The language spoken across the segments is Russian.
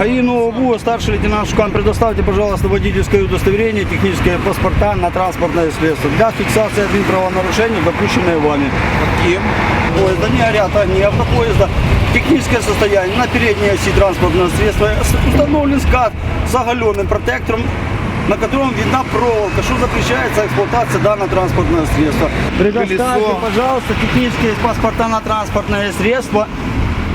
ГАИ Нового старший лейтенант Шукан, предоставьте, пожалуйста, водительское удостоверение, технические паспорта на транспортное средство для фиксации админ правонарушений, допущенные вами. Кем? Поезда не горят огни автопоезда. Техническое состояние на передней оси транспортного средства. Установлен скат с оголенным протектором, на котором видна проволока, что запрещается эксплуатация данного транспортного средства. Предоставьте, Колесо. пожалуйста, технические паспорта на транспортное средство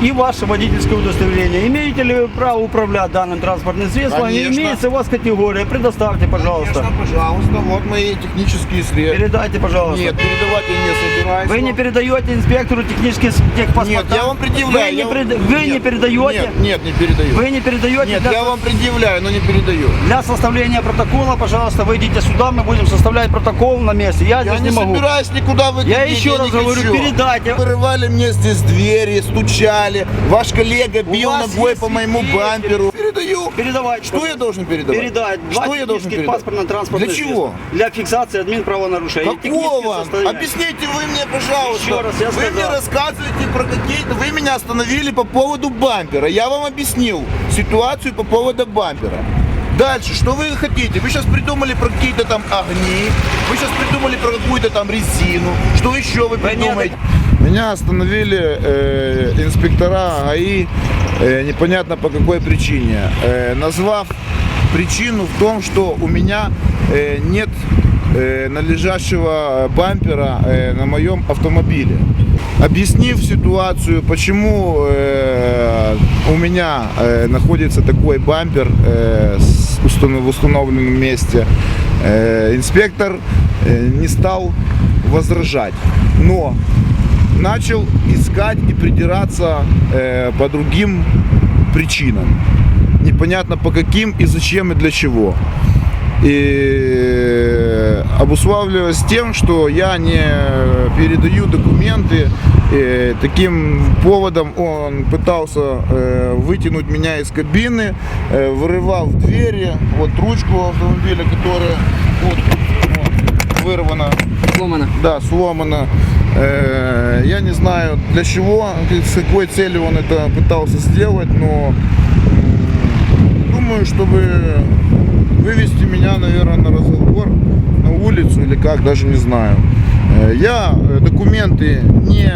и ваше водительское удостоверение. Имеете ли вы право управлять данным транспортным средством? Конечно. Имеется у вас категория? Предоставьте, пожалуйста. Конечно, пожалуйста. Вот мои технические средства. Передайте, пожалуйста. Нет, передавать я не собираюсь. Вы не передаете инспектору технические техпаспорта? Нет, я вам предъявляю. Вы не, я вам- пред- вы не Нет, передаете? Нет, нет, не передаю. Вы не передаете? Нет, для, я вам предъявляю, но не передаю. для составления протокола, пожалуйста, выйдите сюда, мы будем составлять протокол на месте. Я, Я здесь не, не, могу. собираюсь никуда выходить. Я еще раз не говорю, передайте. Вырывали мне здесь двери, стучали. Ваш коллега бил ногой по моему бамперу. Передаю. Передавайте. Что я должен передавать? Передать. Два Что я должен передать? паспортно-транспортных Для чего? Для фиксации админ правонарушений. Какого? Объясните вы мне, пожалуйста. Еще раз я вы сказал. мне рассказываете про какие-то... Вы меня остановили по поводу бампера. Я вам объяснил ситуацию по поводу бампера. Дальше, что вы хотите? Вы сейчас придумали про какие-то там огни, вы сейчас придумали про какую-то там резину. Что еще вы придумаете? Меня остановили э, инспектора ГАИ э, непонятно по какой причине, э, назвав причину в том, что у меня э, нет э, належащего бампера э, на моем автомобиле. Объяснив ситуацию, почему э, у меня э, находится такой бампер э, с в установленном месте, э, инспектор э, не стал возражать. Но начал искать и придираться э, по другим причинам. Непонятно по каким и зачем и для чего. И обуславливалось тем, что я не передаю документы. И таким поводом он пытался э, вытянуть меня из кабины, э, вырывал в двери, вот ручку автомобиля, которая вот, вот, вырвана Сломано. да, сломано. Э, Я не знаю для чего, с какой целью он это пытался сделать, но думаю, чтобы вывести меня, наверное, на разговор на улицу или как, даже не знаю. Э, Я э, документы не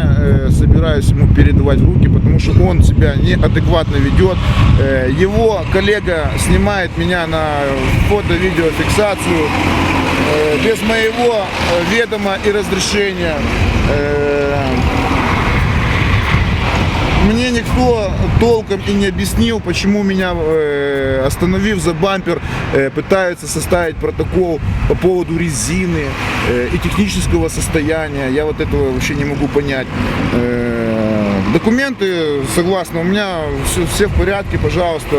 собираюсь ему передавать в руки, потому что он себя неадекватно ведет. Его коллега снимает меня на фото-видеофиксацию без моего э, ведома и разрешения. Э, Мне никто толком и не объяснил, почему меня, э, остановив за бампер, э, пытаются составить протокол по поводу резины э, и технического состояния. Я вот этого вообще не могу понять. Э, документы, согласно, у меня все, все в порядке, пожалуйста.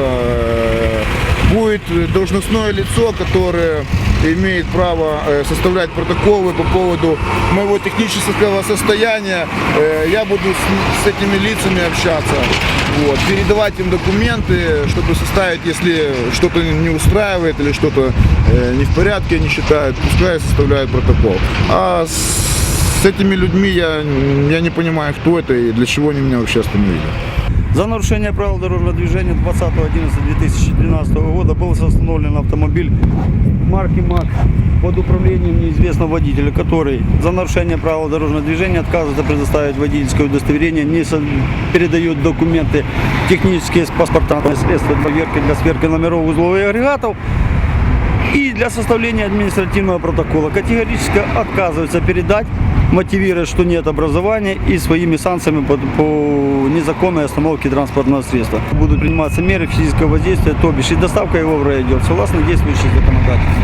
Будет должностное лицо, которое имеет право э, составлять протоколы по поводу моего технического состояния. Э, Я буду с, с этими лицами общаться, вот, передавать им документы, чтобы составить, если что-то не устраивает или что-то э, не в порядке они считают, пускай составляют протокол. А с, с этими людьми я, я не понимаю, кто это и для чего они меня вообще остановили. За нарушение правил дорожного движения 20.11.2012 года был установлен автомобиль марки МАК под управлением неизвестного водителя, который за нарушение правил дорожного движения отказывается предоставить водительское удостоверение, не передает документы, технические паспорта, средства проверки для сверки номеров узлов и агрегатов и для составления административного протокола. Категорически отказывается передать, мотивируя, что нет образования и своими санкциями по, по незаконной остановке транспортного средства. Будут приниматься меры физического воздействия, то бишь и доставка его в райотдел, согласно действующей законодательству.